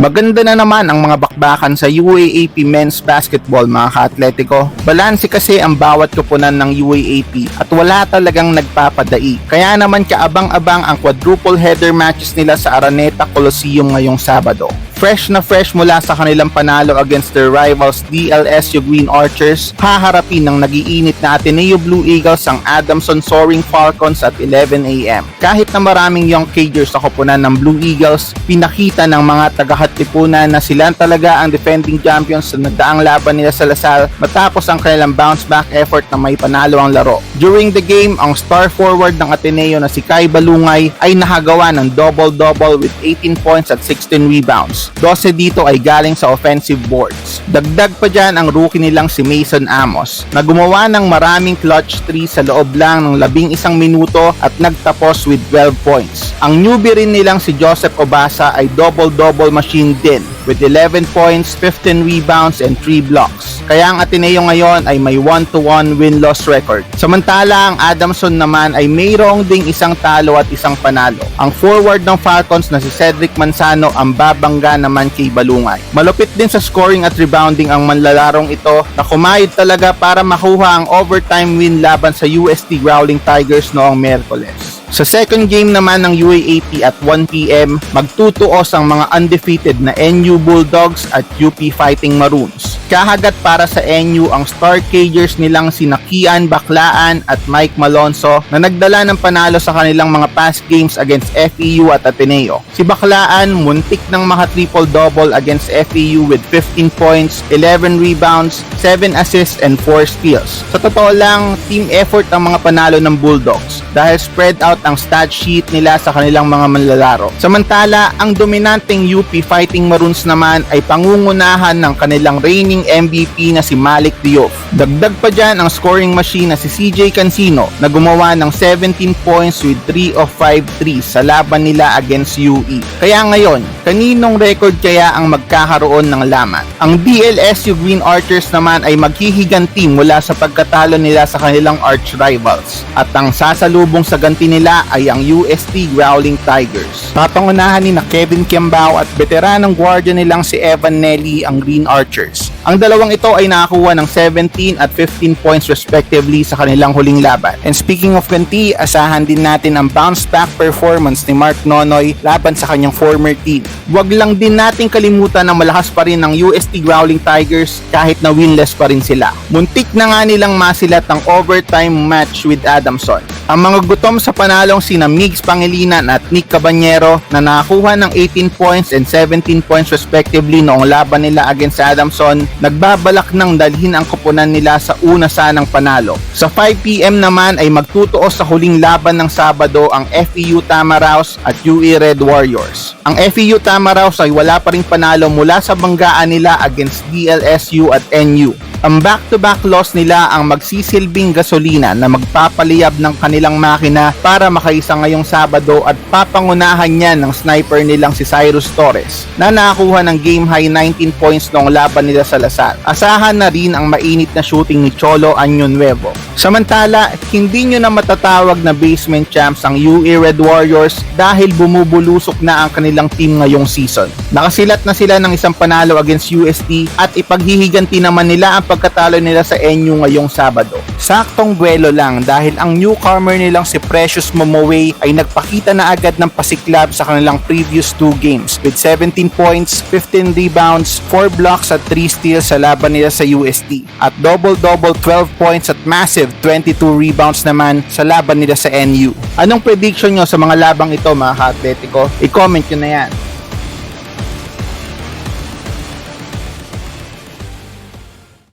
Maganda na naman ang mga bakbakan sa UAAP Men's Basketball mga ka-atletico. Balanse kasi ang bawat kupunan ng UAAP at wala talagang nagpapadai. Kaya naman kaabang-abang ang quadruple header matches nila sa Araneta Coliseum ngayong Sabado. Fresh na fresh mula sa kanilang panalo against their rivals DLSU Green Archers, haharapin ng nagiinit na Ateneo Blue Eagles ang Adamson Soaring Falcons at 11am. Kahit na maraming young cagers sa koponan ng Blue Eagles, pinakita ng mga tagahatipunan na sila talaga ang defending champions sa nagdaang laban nila sa Lasal matapos ang kanilang bounce back effort na may panalo ang laro. During the game, ang star forward ng Ateneo na si Kai Balungay ay nakagawa ng double-double with 18 points at 16 rebounds. 12 dito ay galing sa offensive boards. Dagdag pa dyan ang rookie nilang si Mason Amos na gumawa ng maraming clutch 3 sa loob lang ng labing isang minuto at nagtapos with 12 points. Ang newbie rin nilang si Joseph Obasa ay double-double machine din with 11 points, 15 rebounds, and 3 blocks. Kaya ang Ateneo ngayon ay may 1-1 win-loss record. Samantala ang Adamson naman ay mayroong ding isang talo at isang panalo. Ang forward ng Falcons na si Cedric Manzano ang babangga naman kay Balungay. Malupit din sa scoring at rebounding ang manlalarong ito na kumayod talaga para makuha ang overtime win laban sa UST Growling Tigers noong Merkoles. Sa second game naman ng UAAP at 1pm, magtutuos ang mga undefeated na NU Bulldogs at UP Fighting Maroons. Kahagat para sa NU ang Star Cagers nilang sina Kian Baklaan at Mike Malonzo na nagdala ng panalo sa kanilang mga past games against FEU at Ateneo. Si Baklaan muntik ng maka triple-double against FEU with 15 points, 11 rebounds, 7 assists, and 4 steals. Sa totoo lang, team effort ang mga panalo ng Bulldogs dahil spread out ang stat sheet nila sa kanilang mga manlalaro. Samantala, ang dominanteng UP Fighting Maroons naman ay pangungunahan ng kanilang reigning MVP na si Malik Diop. Dagdag pa dyan ang scoring machine na si CJ Cancino na gumawa ng 17 points with 3 of 5 threes sa laban nila against UE. Kaya ngayon, kaninong record kaya ang magkakaroon ng laman? Ang DLSU Green Archers naman ay maghihiganti mula sa pagkatalo nila sa kanilang arch rivals. At ang sasalubong sa ganti nila ay ang UST Growling Tigers. Papangunahan ni na Kevin Kiambao at veteranong guardia nilang si Evan Nelly ang Green Archers. Ang dalawang ito ay nakakuha ng 17 at 15 points respectively sa kanilang huling laban. And speaking of ganti, asahan din natin ang bounce back performance ni Mark Nonoy laban sa kanyang former team. Huwag lang din natin kalimutan na malakas pa rin ng UST Growling Tigers kahit na winless pa rin sila. Muntik na nga nilang masilat ang overtime match with Adamson. Ang mga gutom sa panalong sina Migs Pangilinan at Nick Cabanyero na nakakuha ng 18 points and 17 points respectively noong laban nila against Adamson, nagbabalak ng dalhin ang kupunan nila sa una sanang panalo. Sa 5pm naman ay magtutuos sa huling laban ng Sabado ang FEU Tamaraws at UE Red Warriors. Ang FEU Tamaraws ay wala pa ring panalo mula sa banggaan nila against DLSU at NU. Ang back-to-back loss nila ang magsisilbing gasolina na magpapaliyab ng kanilang makina para makaisa ngayong Sabado at papangunahan niya ng sniper nilang si Cyrus Torres na nakakuha ng game high 19 points noong laban nila sa Lasal. Asahan na rin ang mainit na shooting ni Cholo Anyo Nuevo. Samantala, hindi nyo na matatawag na basement champs ang UE Red Warriors dahil bumubulusok na ang kanilang team ngayong season. Nakasilat na sila ng isang panalo against UST at ipaghihiganti naman nila ang pagkatalo nila sa NU ngayong Sabado. Saktong duelo lang dahil ang newcomer nilang si Precious Momoway ay nagpakita na agad ng pasiklab sa kanilang previous two games with 17 points, 15 rebounds, 4 blocks at 3 steals sa laban nila sa UST at double-double 12 points at massive 22 rebounds naman sa laban nila sa NU. Anong prediction nyo sa mga labang ito mga ka-atletico? I-comment nyo na yan.